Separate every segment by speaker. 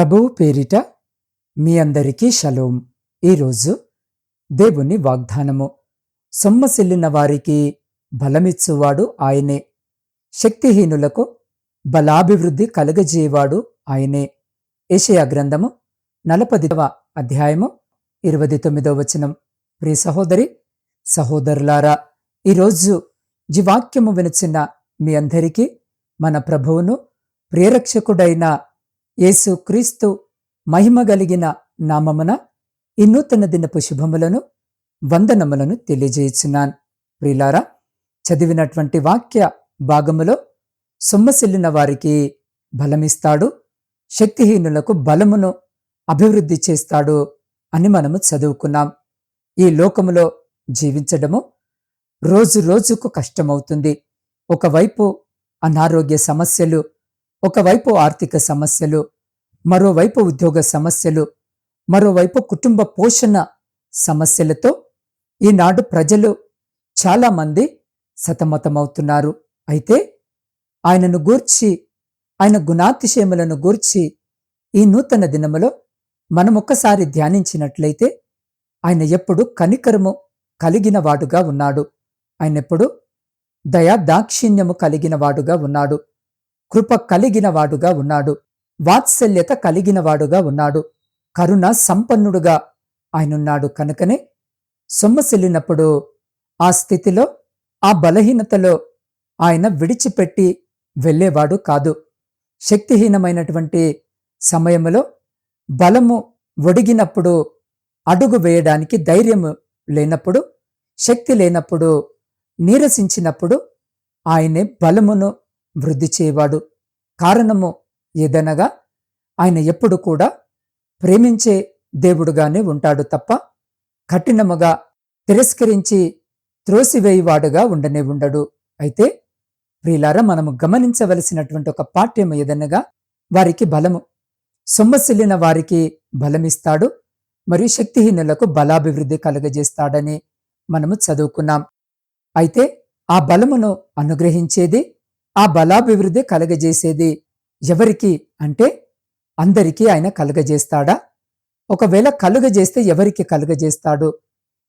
Speaker 1: ప్రభువు పేరిట మీ అందరికీ షలోం. ఈరోజు దేవుని వాగ్దానము. సొమ్మసిల్లిన వారికి బలమిచ్చువాడు ఆయనే. శక్తిహీనులకు బలాభివృద్ధి కలుగజేయవాడు ఆయనే. ఏషయా గ్రంథము నలపదివ అధ్యాయము ఇరవై తొమ్మిదవ వచనం. ప్రియ సహోదరి సహోదరులారా ఈరోజు జీవాక్యము వినచిన మీ అందరికీ మన ప్రభువును ప్రియరక్షకుడైన యేసు క్రీస్తు మహిమగలిగిన నామమున ఈ నూతన దినపు శుభములను వందనములను తెలియజేయుచున్నాను. ప్రిలారా చదివినటువంటి వాక్య భాగములో సొమ్మసిల్లిన వారికి బలమిస్తాడు శక్తిహీనులకు బలమును అభివృద్ధి చేస్తాడు అని మనము చదువుకున్నాం. ఈ లోకములో జీవించడము రోజు రోజుకు కష్టమవుతుంది. ఒకవైపు అనారోగ్య సమస్యలు ఒకవైపు ఆర్థిక సమస్యలు మరోవైపు ఉద్యోగ సమస్యలు మరోవైపు కుటుంబ పోషణ సమస్యలతో ఈనాడు ప్రజలు చాలామంది సతమతమవుతున్నారు. అయితే ఆయనను గూర్చి ఆయన గుణాతిశయములను గూర్చి ఈ నూతన దినములో మనం ఒక్కసారి ధ్యానించినట్లయితే ఆయన ఎప్పుడు కనికరము కలిగిన వాడుగా ఉన్నాడు. ఆయన ఎప్పుడు దయా దాక్షిణ్యము కలిగిన వాడుగా ఉన్నాడు. కృప కలిగినవాడుగా ఉన్నాడు. వాత్సల్యత కలిగినవాడుగా ఉన్నాడు. కరుణ సంపన్నుడుగా ఆయనున్నాడు కనుకనే సొమ్మసిల్లినప్పుడు ఆ స్థితిలో ఆ బలహీనతలో ఆయన విడిచిపెట్టి వెళ్ళేవాడు కాదు. శక్తిహీనమైనటువంటి సమయంలో బలము ఒడిగినప్పుడు అడుగు వేయడానికి ధైర్యము లేనప్పుడు శక్తి లేనప్పుడు నీరసించినప్పుడు ఆయనే బలమును వృద్ధి చేయవాడు. కారణము ఏదనగా ఆయన ఎప్పుడు కూడా ప్రేమించే దేవుడుగానే ఉంటాడు తప్ప కఠినముగా తిరస్కరించి త్రోసివేయువాడుగా ఉండనే ఉండడు. అయితే ప్రియులారా మనము గమనించవలసినటువంటి ఒక పాఠ్యము ఏదనగా వారికి బలము. సొమ్మసిల్లిన వారికి బలమిస్తాడు మరియు శక్తిహీనులకు బలాభివృద్ధి కలుగజేస్తాడని మనము చదువుకున్నాం. అయితే ఆ బలమును అనుగ్రహించేది ఆ బలాభివృద్ధి కలగజేసేది ఎవరికి అంటే అందరికీ ఆయన కలుగజేస్తాడా? ఒకవేళ కలుగజేస్తే ఎవరికి కలుగజేస్తాడు?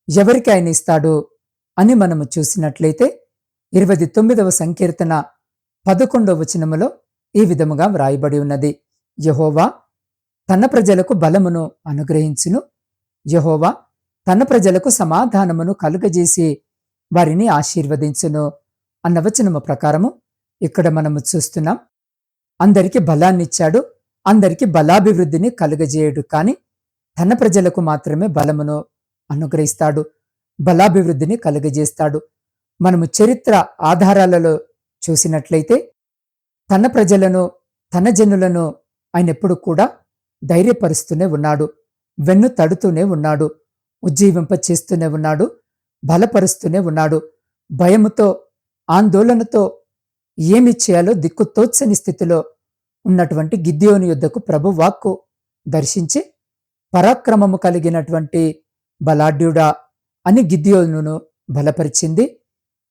Speaker 1: ఎవరికి ఆయన ఇస్తాడు? అని మనము చూసినట్లయితే ఇరవై తొమ్మిదవ సంకీర్తన పదకొండవ వచనములో ఈ విధముగా వ్రాయబడి ఉన్నది. యహోవా తన ప్రజలకు బలమును అనుగ్రహించును. యహోవా తన ప్రజలకు సమాధానమును కలుగజేసి వారిని ఆశీర్వదించును అన్న వచనము ప్రకారము ఇక్కడ మనము చూస్తున్నాం. అందరికీ బలాన్నిచ్చాడు. అందరికీ బలాభివృద్ధిని కలుగజేయడు కానీ తన ప్రజలకు మాత్రమే బలమును అనుగ్రహిస్తాడు. బలాభివృద్ధిని కలుగజేస్తాడు. మనము చరిత్ర ఆధారాలలో చూసినట్లయితే తన ప్రజలను తన జనులను ఆయన ఎప్పుడు కూడా ధైర్యపరుస్తూనే ఉన్నాడు. వెన్ను తడుతూనే ఉన్నాడు. ఉజ్జీవింప చేస్తూనే ఉన్నాడు. బలపరుస్తూనే ఉన్నాడు. భయముతో ఆందోళనతో ఏమి చేయాలో దిక్కు తోచని స్థితిలో ఉన్నటువంటి గిద్యోని యుద్ధకు ప్రభు వాక్కు దర్శించి పరాక్రమము కలిగినటువంటి బలాఢ్యుడా అని గిద్యోనును బలపరిచింది.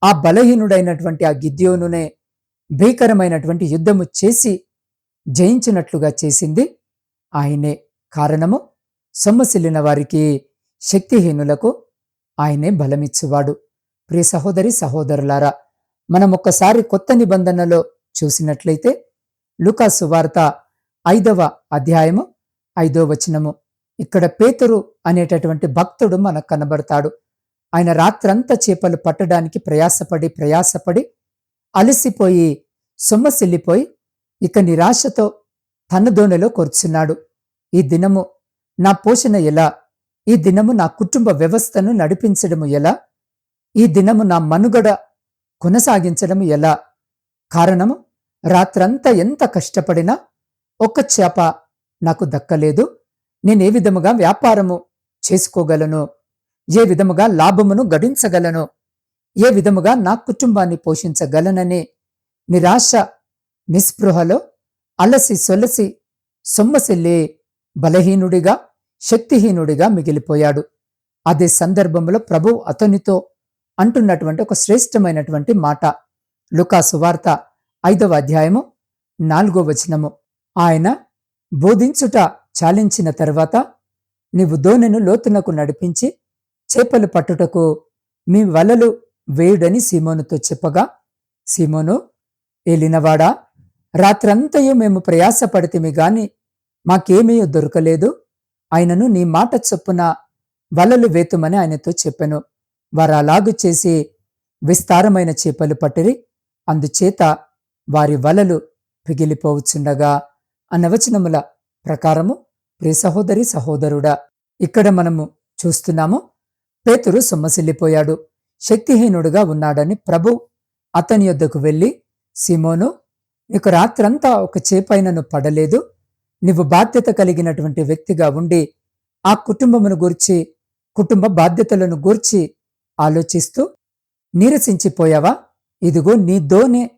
Speaker 1: ఆ బలహీనుడైనటువంటి ఆ గిద్యోనునే భీకరమైనటువంటి యుద్ధము చేసి జయించినట్లుగా చేసింది. ఆయనే కారణము. సొమ్మసిల్లిన వారికి శక్తిహీనులకు ఆయనే బలమిచ్చువాడు. ప్రియ సహోదరి సహోదరులారా మనం ఒక్కసారి కొత్త నిబంధనలో చూసినట్లయితే లుకాసు వార్త ఐదవ అధ్యాయము ఐదో వచనము. ఇక్కడ పేతురు అనేటటువంటి భక్తుడు మనకు కనబడతాడు. ఆయన రాత్రంతా చేపలు పట్టడానికి ప్రయాసపడి ప్రయాసపడి అలసిపోయి సొమ్మసిల్లిపోయి ఇక నిరాశతో తన దోణిలో కూర్చున్నాడు. ఈ దినము నా పోషణ ఎలా? ఈ దినము నా కుటుంబ వ్యవస్థను నడిపించడము ఎలా? ఈ దినము నా మనుగడ కొనసాగించడం ఎలా? కారణము రాత్రంతా ఎంత కష్టపడినా ఒక్క చేప నాకు దక్కలేదు. నేనే విధముగా వ్యాపారము చేసుకోగలను. ఏ విధముగా లాభమును గడించగలను. ఏ విధముగా నా కుటుంబాన్ని పోషించగలననే నిరాశ నిస్పృహలో అలసి సొలసి సొమ్మసిల్లే బలహీనుడిగా శక్తిహీనుడిగా మిగిలిపోయాడు. అదే సందర్భంలో ప్రభు అతనితో అంటున్నటువంటి ఒక శ్రేష్టమైనటువంటి మాట. లుకా సువార్త ఐదవ అధ్యాయము నాలుగో వచనము. ఆయన బోధించుట చాలించిన తరువాత నీవు దోనెను లోతునకు నడిపించి చేపలు పట్టుటకు మీ వలలు వేయుడని సీమోనుతో చెప్పగా సీమోను ఏలినవాడా రాత్రంతయు మేము ప్రయాసపడితిమి గాని మాకేమీ దొరకలేదు. ఆయనను నీ మాట చొప్పున వలలు వేతుమని ఆయనతో చెప్పెను. వారు అలాగు చేసి విస్తారమైన చేపలు పట్టిరి. అందుచేత వారి వలలు పిగిలిపోవచ్చుండగా అనవచనముల ప్రకారము ప్రియ సహోదరి సహోదరుడా ఇక్కడ మనము చూస్తున్నాము పేతురు సొమ్మసిల్లిపోయాడు శక్తిహీనుడుగా ఉన్నాడని ప్రభు అతని యొద్దకు వెళ్ళి సిమోను నీకు రాత్రంతా ఒక చేపైనను పడలేదు నీవు బాధ్యత కలిగినటువంటి వ్యక్తిగా ఉండి ఆ కుటుంబమును గూర్చి కుటుంబ బాధ్యతలను గూర్చి ఆలోచిస్తూ నీరసించిపోయావా? ఇదిగో నీ దోనే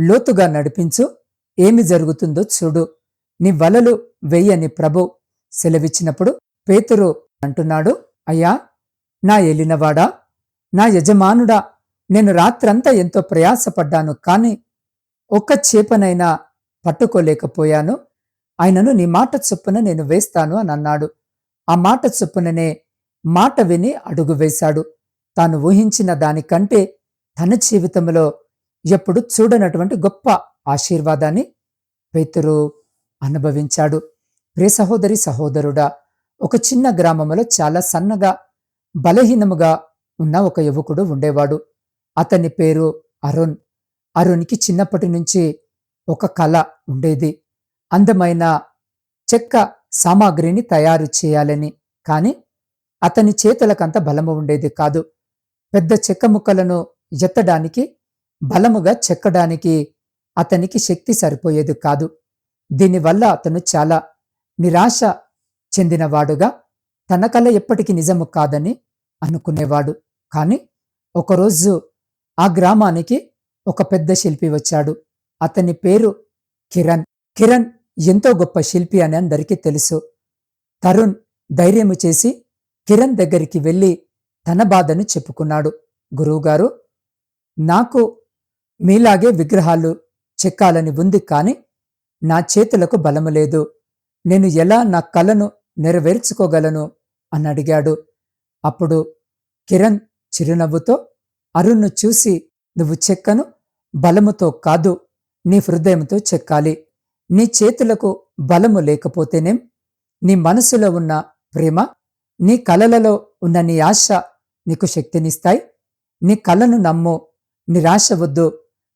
Speaker 1: లోతుగా నడిపించు. ఏమి జరుగుతుందో చూడు. నీ వలలు వెయ్యని ప్రభు సెలవిచ్చినప్పుడు పేతురు అంటున్నాడు అయ్యా నా ఎలినవాడా నా యజమానుడా? నేను రాత్రంతా ఎంతో ప్రయాసపడ్డాను కాని ఒక్క చేపనైనా పట్టుకోలేకపోయాను. ఆయనను నీ మాట చొప్పున నేను వేస్తాను అని అన్నాడు. ఆ మాట చొప్పుననే మాట విని అడుగు వేశాడు. తాను ఊహించిన దానికంటే తన జీవితంలో ఎప్పుడు చూడనటువంటి గొప్ప ఆశీర్వాదాన్ని పేతురు అనుభవించాడు. ప్రే సహోదరి సహోదరుడా ఒక చిన్న గ్రామంలో చాలా సన్నగా బలహీనముగా ఉన్న ఒక యువకుడు ఉండేవాడు. అతని పేరు అరుణ్. అరుణ్కి చిన్నప్పటి నుంచి ఒక కళ ఉండేది. అందమైన చెక్క సామాగ్రిని తయారు చేయాలని. కాని అతని చేతులకంత బలము ఉండేది కాదు. పెద్ద చెక్క ముక్కలను ఎత్తడానికి బలముగా చెక్కడానికి అతనికి శక్తి సరిపోయేది కాదు. దీనివల్ల అతను చాలా నిరాశ చెందినవాడుగా తన కళ ఎప్పటికీ నిజము కాదని అనుకునేవాడు. కాని ఒకరోజు ఆ గ్రామానికి ఒక పెద్ద శిల్పి వచ్చాడు. అతని పేరు కిరణ్. కిరణ్ ఎంతో గొప్ప శిల్పి అని అందరికీ తెలుసు. తరుణ్ ధైర్యము చేసి కిరణ్ దగ్గరికి వెళ్ళి తన బాధను చెప్పుకున్నాడు. గురువుగారు నాకు మీలాగే విగ్రహాలు చెక్కాలని ఉంది కాని నా చేతులకు బలము లేదు. నేను ఎలా నా కలను నెరవేర్చుకోగలను? అని అడిగాడు. అప్పుడు కిరణ్ చిరునవ్వుతో అరుణ్ను చూసి నువ్వు చెక్కను బలముతో కాదు నీ హృదయంతో చెక్కాలి. నీ చేతులకు బలము లేకపోతేనేం? నీ మనసులో ఉన్న ప్రేమ నీ కలలలో ఉన్న నీ ఆశ నీకు శక్తినిస్తాయి. నీ కలను నమ్ము నిరాశ వద్దు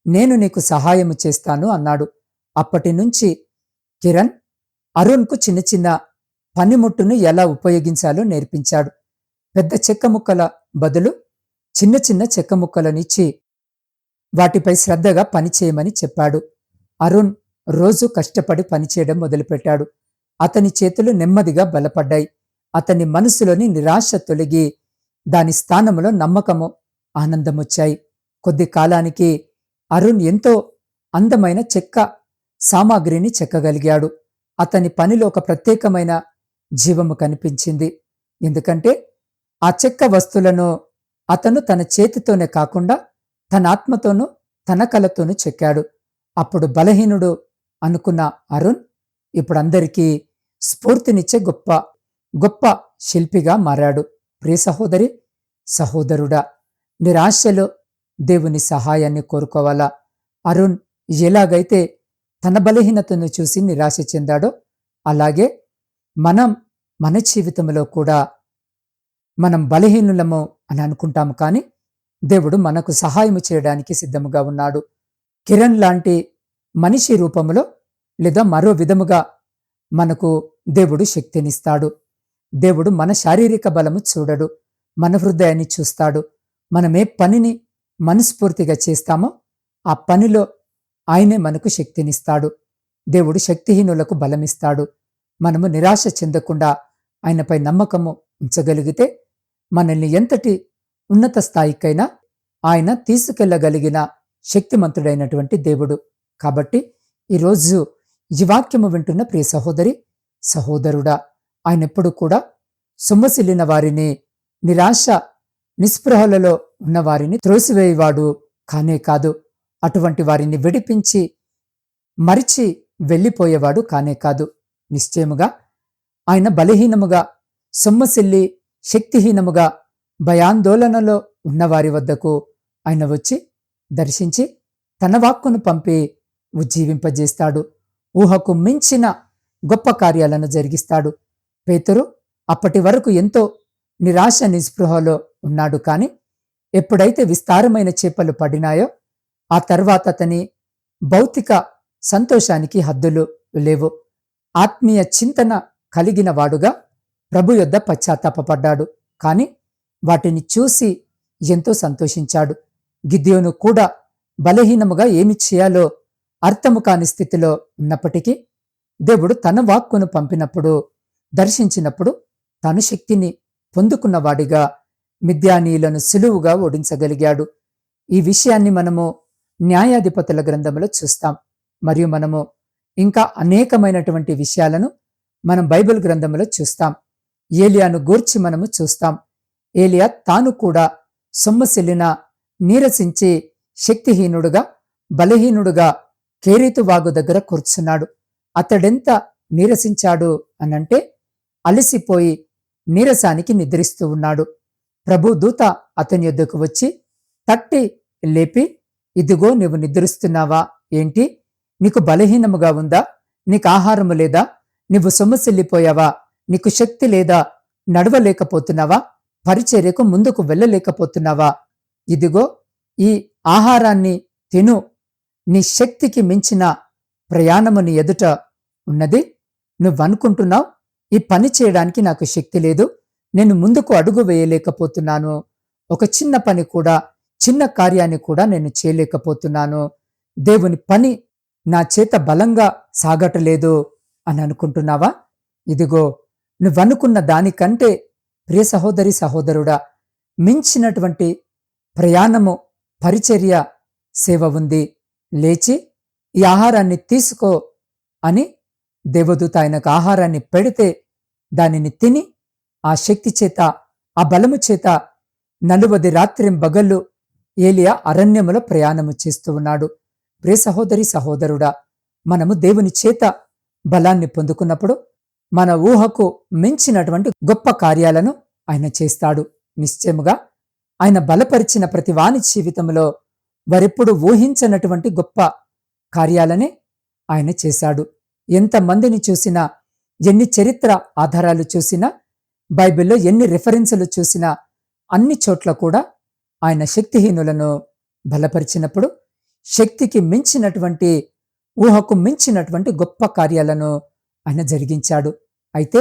Speaker 1: నేను నీకు సహాయము చేస్తాను అన్నాడు. అప్పటి నుంచి కిరణ్ అరుణ్కు చిన్న చిన్న పనిముట్టును ఎలా ఉపయోగించాలో నేర్పించాడు. పెద్ద చెక్క ముక్కల బదులు చిన్న చిన్న చెక్క ముక్కలనిచ్చి వాటిపై శ్రద్ధగా పనిచేయమని చెప్పాడు. అరుణ్ రోజు కష్టపడి పనిచేయడం మొదలుపెట్టాడు. అతని చేతులు నెమ్మదిగా బలపడ్డాయి. అతని మనసులోని నిరాశ తొలగి దాని స్థానంలో నమ్మకము ఆనందమొచ్చాయి. కొద్ది కాలానికి అరుణ్ ఎంతో అందమైన చెక్క సామాగ్రిని చెక్కగలిగాడు. అతని పనిలో ఒక ప్రత్యేకమైన జీవము కనిపించింది. ఎందుకంటే ఆ చెక్క వస్తువులను అతను తన చేతితోనే కాకుండా తన ఆత్మతోనూ తన కలతోనూ చెక్కాడు. అప్పుడు బలహీనుడు అనుకున్న అరుణ్ ఇప్పుడు అందరికీ స్ఫూర్తినిచ్చే గొప్ప గొప్ప శిల్పిగా మారాడు. ప్రియ సహోదరి సహోదరుడా నిరాశలో దేవుని సహాయాన్ని కోరుకోవాలా? అరుణ్ ఎలాగైతే తన బలహీనతను చూసి నిరాశ చెందాడో అలాగే మనం మన జీవితంలో కూడా మనం బలహీనులము అని అనుకుంటాము కానీ దేవుడు మనకు సహాయం చేయడానికి సిద్ధముగా ఉన్నాడు. కిరణ్ లాంటి మనిషి రూపంలో లేదా మరో విధముగా మనకు దేవుడు శక్తినిస్తాడు. దేవుడు మన శారీరక బలము చూడడు మన హృదయాన్ని చూస్తాడు. మనమే పనిని మనస్ఫూర్తిగా చేస్తామో ఆ పనిలో ఆయనే మనకు శక్తినిస్తాడు. దేవుడు శక్తిహీనులకు బలమిస్తాడు. మనము నిరాశ చెందకుండా ఆయనపై నమ్మకము ఉంచగలిగితే మనల్ని ఎంతటి ఉన్నత స్థాయికైనా ఆయన తీసుకెళ్ళగలిగిన శక్తిమంతుడైనటువంటి దేవుడు. కాబట్టి ఈరోజు ఈ వాక్యము వింటున్న ప్రియ సహోదరి సహోదరుడా ఆయన ఎప్పుడు కూడా సొమ్మసిల్లిన వారిని నిరాశ నిస్పృహలలో ఉన్నవారిని త్రోసివేయవాడు కానే కాదు. అటువంటి వారిని విడిపించి మరిచి వెళ్ళిపోయేవాడు కానే కాదు. నిశ్చయముగా ఆయన బలహీనముగా సొమ్మసిల్లి శక్తిహీనముగా భయాందోళనలో ఉన్నవారి వద్దకు ఆయన వచ్చి దర్శించి తన వాక్కును పంపి ఉజ్జీవింపజేస్తాడు. ఊహకు మించిన గొప్ప కార్యాలను జరిగిస్తాడు. పేతురు అప్పటి వరకు ఎంతో నిరాశ నిస్పృహలో ఉన్నాడు కాని ఎప్పుడైతే విస్తారమైన చేపలు పడినాయో ఆ తర్వాత అతని భౌతిక సంతోషానికి హద్దులు లేవు. ఆత్మీయ చింతన కలిగిన వాడుగా ప్రభు యొద్ద పశ్చాత్తాపడ్డాడు కాని వాటిని చూసి ఎంతో సంతోషించాడు. గిద్యోను కూడా బలహీనముగా ఏమి చేయాలో అర్థము కాని స్థితిలో ఉన్నప్పటికీ దేవుడు తన వాక్కును పంపినప్పుడు దర్శించినప్పుడు తను శక్తిని పొందుకున్నవాడిగా మిథ్యానీయులను సులువుగా ఓడించగలిగాడు. ఈ విషయాన్ని మనము న్యాయాధిపతుల గ్రంథంలో చూస్తాం. మరియు మనము ఇంకా అనేకమైనటువంటి విషయాలను మనం బైబిల్ గ్రంథంలో చూస్తాం. ఏలియాను గూర్చి మనము చూస్తాం. ఏలియా తాను కూడా సొమ్మసిల్లిన నీరసించి శక్తిహీనుడుగా బలహీనుడుగా కేరీతు వాగు దగ్గర కూర్చున్నాడు. అతడెంత నీరసించాడు అనంటే అలసిపోయి నీరసానికి నిద్రిస్తూ ఉన్నాడు. ప్రభు దూత అతని యొద్దకు వచ్చి తట్టి లేపి ఇదిగో నువ్వు నిద్రిస్తున్నావా? ఏంటి? నీకు బలహీనముగా ఉందా? నీకు ఆహారము లేదా? నీవు సొమ్మసిల్లిపోయావా? నీకు శక్తి లేదా? నడవలేకపోతున్నావా? పరిచర్యకు ముందుకు వెళ్ళలేకపోతున్నావా? ఇదిగో ఈ ఆహారాన్ని తిను. నీ శక్తికి మించిన ప్రయాణము నీ ఎదుట ఉన్నది. నువ్వనుకుంటున్నావు ఈ పని చేయడానికి నాకు శక్తి లేదు. నేను ముందుకు అడుగు వేయలేకపోతున్నాను. ఒక చిన్న పని కూడా చిన్న కార్యాన్ని కూడా నేను చేయలేకపోతున్నాను. దేవుని పని నా చేత బలంగా సాగటలేదు అని అనుకుంటున్నావా? ఇదిగో నువ్వనుకున్న దానికంటే ప్రియ సహోదరి సహోదరుడా మించినటువంటి ప్రయాణము పరిచర్య సేవ ఉంది. లేచి ఈ ఆహారాన్ని తీసుకో అని దేవదూత ఆయనకు ఆహారాన్ని పెడితే దానిని తిని ఆ శక్తి చేత ఆ బలము చేత నలువది రాత్రిం బగళ్ళు ఏలియా అరణ్యములో ప్రయాణము చేస్తూ ఉన్నాడు. ప్రే సహోదరి సహోదరుడా మనము దేవుని చేత బలాన్ని పొందుకున్నప్పుడు మన ఊహకు మించినటువంటి గొప్ప కార్యాలను ఆయన చేస్తాడు. నిశ్చయముగా ఆయన బలపరిచిన ప్రతి వాని జీవితంలో వారెప్పుడు ఊహించనటువంటి గొప్ప కార్యాలనే ఆయన చేశాడు. ఎంతమందిని చూసినా ఎన్ని చరిత్ర ఆధారాలు చూసినా బైబిల్లో ఎన్ని రిఫరెన్సులు చూసినా అన్ని చోట్ల కూడా ఆయన శక్తిహీనులను బలపరిచినప్పుడు శక్తికి మించినటువంటి ఊహకు మించినటువంటి గొప్ప కార్యాలను ఆయన జరిగించాడు. అయితే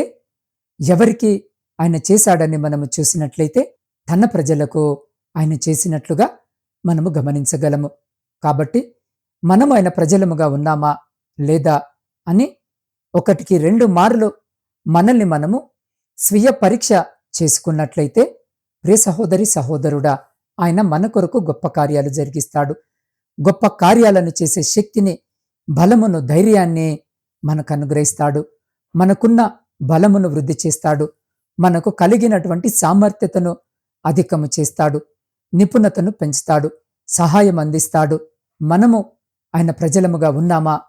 Speaker 1: ఎవరికి ఆయన చేశాడని మనము చూసినట్లయితే తన ప్రజలకు ఆయన చేసినట్లుగా మనము గమనించగలము. కాబట్టి మనము ఆయన ప్రజలముగా ఉన్నామా లేదా అని ఒకటికి రెండు మార్లు మనల్ని మనము స్వీయ పరీక్ష చేసుకున్నట్లయితే ప్రియ సహోదరి సహోదరుడా ఆయన మన కొరకు గొప్ప కార్యాలు జరిగిస్తాడు. గొప్ప కార్యాలను చేసే శక్తిని బలమును ధైర్యాన్ని మనకు అనుగ్రహిస్తాడు. మనకున్న బలమును వృద్ధి చేస్తాడు. మనకు కలిగినటువంటి సామర్థ్యతను అధికము చేస్తాడు. నిపుణతను పెంచుతాడు. సహాయం అందిస్తాడు. మనము ఆయన ప్రజలముగా ఉన్నామా?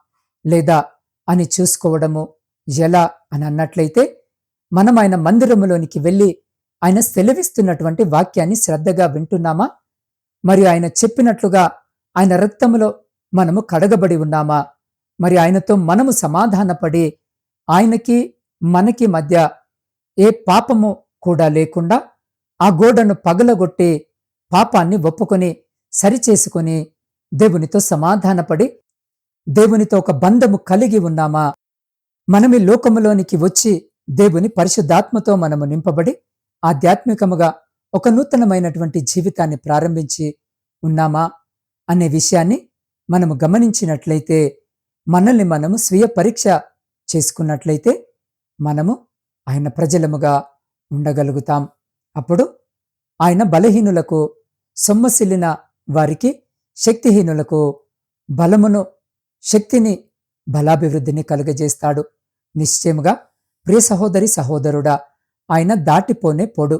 Speaker 1: లేదా అని చూసుకోవడము ఎలా అని అన్నట్లయితే మనం ఆయన మందిరములోనికి వెళ్ళి ఆయన సెలవిస్తున్నటువంటి వాక్యాన్ని శ్రద్ధగా వింటున్నామా? మరి ఆయన చెప్పినట్లుగా ఆయన రక్తములో మనము కడగబడి ఉన్నామా? మరి ఆయనతో మనము సమాధానపడి ఆయనకి మనకి మధ్య ఏ పాపము కూడా లేకుండా ఆ గోడను పగలగొట్టి పాపాన్ని ఒప్పుకొని సరిచేసుకొని దేవునితో సమాధానపడి దేవునితో ఒక బంధము కలిగి ఉన్నామా? మనమి లోకములోనికి వచ్చి దేవుని పరిశుద్ధాత్మతో మనము నింపబడి ఆధ్యాత్మికముగా ఒక నూతనమైనటువంటి జీవితాన్ని ప్రారంభించి ఉన్నామా? అనే విషయాన్ని మనము గమనించినట్లయితే మనల్ని మనము స్వీయ పరీక్ష చేసుకున్నట్లయితే మనము ఆయన ప్రజలముగా ఉండగలుగుతాం. అప్పుడు ఆయన బలహీనులకు సొమ్మసిల్లిన వారికి శక్తిహీనులకు బలమును శక్తిని బలాభివృద్ధిని కలుగజేస్తాడు. నిశ్చయముగా ప్రియ సహోదరి సహోదరుడా ఆయన దాటిపోనే పొడు.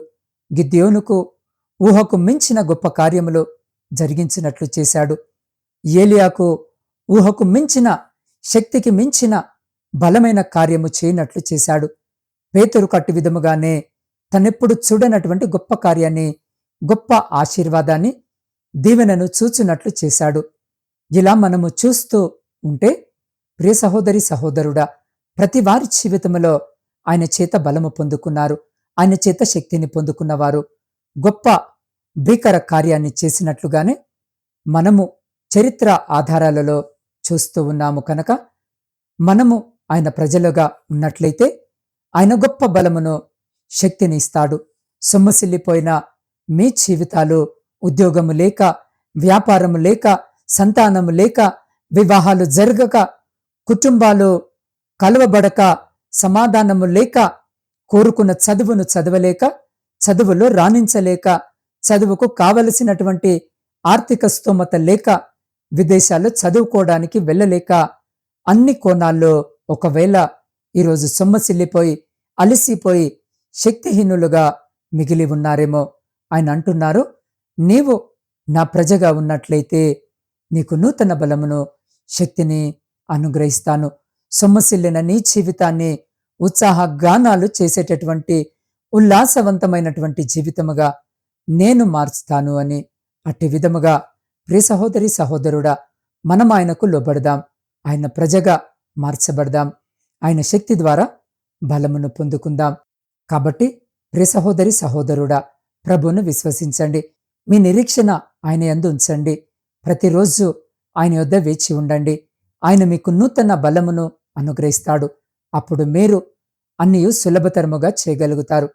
Speaker 1: గిద్యోనుకు ఊహకు మించిన గొప్ప కార్యములు జరిగించినట్లు చేశాడు. ఏలియాకు ఊహకు మించిన శక్తికి మించిన బలమైన కార్యము చేయనట్లు చేశాడు. పేతురు కట్టు విధముగానే తనెప్పుడు చూడనటువంటి గొప్ప కార్యాన్ని గొప్ప ఆశీర్వాదాన్ని దీవెనను చూచినట్లు చేశాడు. ఇలా మనము చూస్తూ ఉంటే ప్రియ సహోదరి సహోదరుడా ప్రతి వారి జీవితంలో ఆయన చేత బలము పొందుకున్నారు. ఆయన చేత శక్తిని పొందుకున్నవారు గొప్ప భీకర కార్యాన్ని చేసినట్లుగానే మనము చరిత్ర ఆధారాలలో చూస్తూ ఉన్నాము కనుక మనము ఆయన ప్రజలుగా ఉన్నట్లయితే ఆయన గొప్ప బలమును శక్తిని ఇస్తాడు. సొమ్మసిల్లిపోయిన మీ జీవితాలు ఉద్యోగము లేక వ్యాపారము లేక సంతానము లేక వివాహాలు జరగక కుటుంబాలు కలవబడక సమాధానము లేక కోరుకున్న చదువును చదవలేక చదువులో రాణించలేక చదువుకు కావలసినటువంటి ఆర్థిక స్తోమత లేక విదేశాల్లో చదువుకోవడానికి వెళ్ళలేక అన్ని కోణాల్లో ఒకవేళ ఈరోజు సొమ్మసిల్లిపోయి అలసిపోయి శక్తిహీనులుగా మిగిలి ఉన్నారేమో ఆయన అంటున్నారు. నీవు నా ప్రజగా ఉన్నట్లయితే నీకు నూతన బలమును శక్తిని అనుగ్రహిస్తాను. సొమ్మసిల్లిన నీ జీవితాన్ని ఉత్సాహ గానాలు చేసేటటువంటి ఉల్లాసవంతమైనటువంటి జీవితముగా నేను మార్చుతాను అని అట్టి విధముగా ప్రియ సహోదరి సహోదరుడా మనం ఆయనకు లోబడదాం. ఆయన ప్రజగా మార్చబడదాం. ఆయన శక్తి ద్వారా బలమును పొందుకుందాం. కాబట్టి ప్రియ సహోదరి సహోదరుడా ప్రభును విశ్వసించండి. మీ నిరీక్షణ ఆయన యందు ఉంచండి. ప్రతిరోజు ఆయన యొద్ద వేచి ఉండండి. ఆయన మీకు నూతన బలమును అనుగ్రహిస్తాడు. అప్పుడు మీరు అన్నీ సులభతరముగా చేయగలుగుతారు.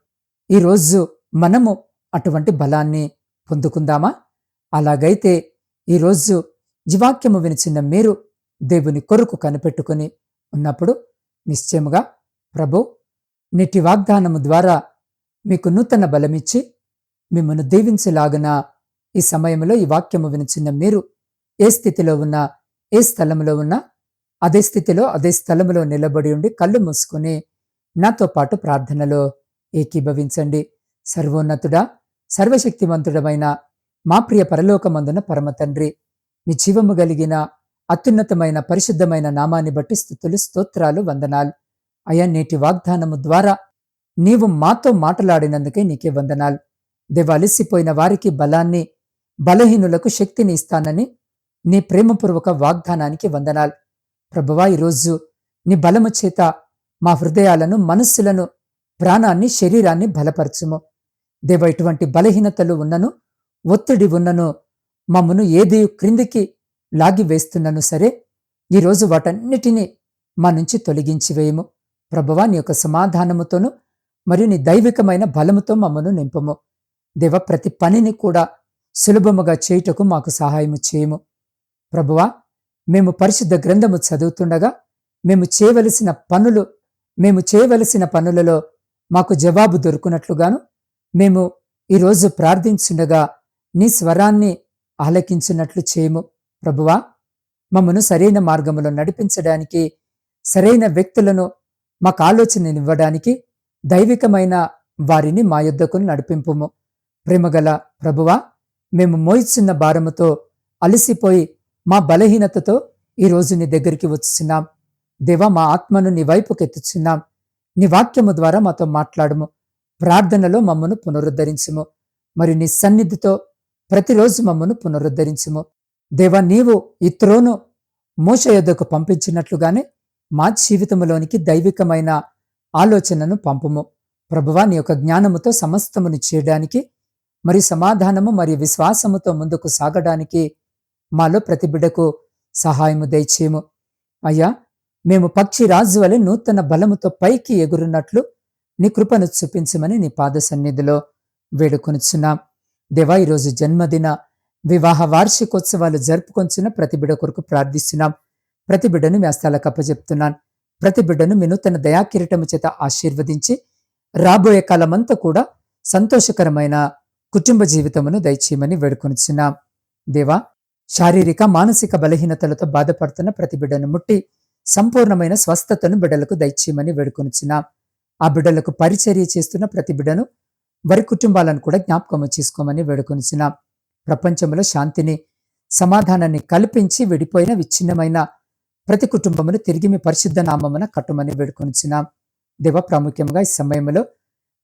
Speaker 1: ఈరోజు మనము అటువంటి బలాన్ని పొందుకుందామా? అలాగైతే ఈరోజు జీవాక్యము వినిచిన మీరు దేవుని కొరకు కనిపెట్టుకుని ఉన్నప్పుడు నిశ్చయముగా ప్రభు నేటి వాగ్దానము ద్వారా మీకు నూతన బలమిచ్చి మిమ్మను దీవించలాగున ఈ సమయంలో ఈ వాక్యము వినిచిన మీరు ఏ స్థితిలో ఉన్నా ఏ స్థలంలో ఉన్నా అదే స్థితిలో అదే స్థలంలో నిలబడి ఉండి కళ్ళు మూసుకుని నాతో పాటు ప్రార్థనలో ఏకీభవించండి. సర్వోన్నతుడా సర్వశక్తివంతుడమైన మా ప్రియ పరలోకమందున పరమ తండ్రి మీ జీవము కలిగిన అత్యున్నతమైన పరిశుద్ధమైన నామాన్ని బట్టి స్థుతులు స్తోత్రాలు వందనాలు. అయా నేటి వాగ్దానము ద్వారా నీవు మాతో మాట్లాడినందుకే నీకే వందనాలు. దేవలిసిపోయిన వారికి బలాన్ని బలహీనులకు శక్తిని ఇస్తానని నీ ప్రేమపూర్వక వాగ్దానానికి వందనాలు. ప్రభువా ఈరోజు నీ బలము చేత మా హృదయాలను మనస్సులను ప్రాణాన్ని శరీరాన్ని బలపరచుము. దేవ ఇటువంటి బలహీనతలు ఉన్నను ఒత్తిడి ఉన్నను మమ్మను ఏది క్రిందికి లాగి వేస్తున్నను సరే ఈరోజు వాటన్నిటినీ మా నుంచి తొలగించి వేయము. ప్రభువా నీ యొక్క సమాధానముతోను మరియు నీ దైవికమైన బలముతో మమ్మను నింపము. దేవ ప్రతి పనిని కూడా సులభముగా చేయుటకు మాకు సహాయము చేయము. ప్రభువా మేము పరిశుద్ధ గ్రంథము చదువుతుండగా మేము చేయవలసిన పనులు మేము చేయవలసిన పనులలో మాకు జవాబు దొరుకునట్లుగాను మేము ఈరోజు ప్రార్థించుండగా నీ స్వరాన్ని ఆలకించినట్లు చేయము. ప్రభువా మమ్మను సరైన మార్గములో నడిపించడానికి సరైన వ్యక్తులను మాకు ఆలోచననివ్వడానికి దైవికమైన వారిని మా యొద్దకు నడిపింపుము. ప్రేమగల ప్రభువా మేము మోయిచున్న భారముతో అలసిపోయి మా బలహీనతతో ఈరోజు నీ దగ్గరికి వచ్చుచున్నాం. దేవా మా ఆత్మను నీ వైపుకి ఎత్తుచున్నాం. నీ వాక్యము ద్వారా మాతో మాట్లాడము. ప్రార్థనలో మమ్మను పునరుద్ధరించుము. మరి నీ సన్నిధితో ప్రతిరోజు మమ్మను పునరుద్ధరించుము. దేవా నీవు ఇత్రోను మోస యొద్దకు పంపించినట్లుగానే మా జీవితంలోనికి దైవికమైన ఆలోచనను పంపుము. ప్రభువా నీ యొక్క జ్ఞానముతో సమస్తమును చేయడానికి మరి సమాధానము మరియు విశ్వాసముతో ముందుకు సాగడానికి మాలో ప్రతి బిడ్డకు సహాయము దయచేయము. అయ్యా మేము పక్షి రాజు వలె నూతన బలముతో పైకి ఎగురున్నట్లు నీ కృపను చూపించమని నీ పాద సన్నిధిలో వేడుకొనుచున్నాం. దేవా ఈరోజు జన్మదిన వివాహ వార్షికోత్సవాలు జరుపుకొంచున్న ప్రతి బిడ్డ కొరకు ప్రార్థిస్తున్నాం. ప్రతి బిడ్డను మీ హస్తాలకు అప్పచెప్తున్నాను ప్రతి బిడ్డను మీ నూతన దయాకిరీటము చేత ఆశీర్వదించి రాబోయే కాలమంతా కూడా సంతోషకరమైన కుటుంబ జీవితమును దయచేయమని వేడుకొనిచున్నాం. దేవా శారీరక మానసిక బలహీనతలతో బాధపడుతున్న ప్రతి బిడ్డను ముట్టి సంపూర్ణమైన స్వస్థతను బిడ్డలకు దయచేయమని వేడుకొనిచ్చిన ఆ బిడ్డలకు పరిచర్య చేస్తున్న ప్రతి బిడ్డను వారి కుటుంబాలను కూడా జ్ఞాపకం చేసుకోమని వేడుకొనించినాం ప్రపంచంలో శాంతిని సమాధానాన్ని కల్పించి విడిపోయిన విచ్ఛిన్నమైన ప్రతి కుటుంబమును తిరిగి మీ పరిశుద్ధ నామమున కట్టుమని వేడుకొనిచ్చిన దేవ ప్రాముఖ్యంగా ఈ సమయంలో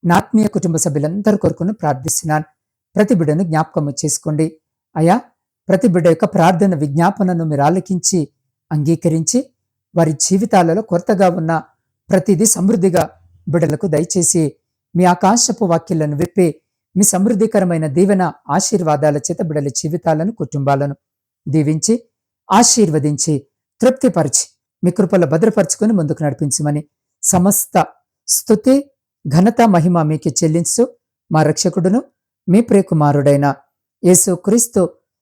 Speaker 1: నా ఆత్మీయ కుటుంబ సభ్యులందరి కొరకును ప్రార్థిస్తున్నాను. ప్రతి బిడ్డను జ్ఞాపకం చేసుకోండి. అయా ప్రతి బిడ్డ యొక్క ప్రార్థన విజ్ఞాపనను మీరు ఆలకించి అంగీకరించి వారి జీవితాలలో కొరతగా ఉన్న ప్రతిదీ సమృద్ధిగా బిడ్డలకు దయచేసి మీ ఆకాశపు వాక్యలను విప్పి మీ సమృద్ధికరమైన దీవెన ఆశీర్వాదాల చేత బిడ్డల జీవితాలను కుటుంబాలను దీవించి ఆశీర్వదించి తృప్తిపరిచి మీ కృపలో భద్రపరుచుకొని ముందుకు నడిపించమని సమస్త స్థుతి ఘనత మహిమ మీకు చెల్లించు. మా రక్షకుడును మీ ప్రియకుమారుడైన యేసు క్రీస్తు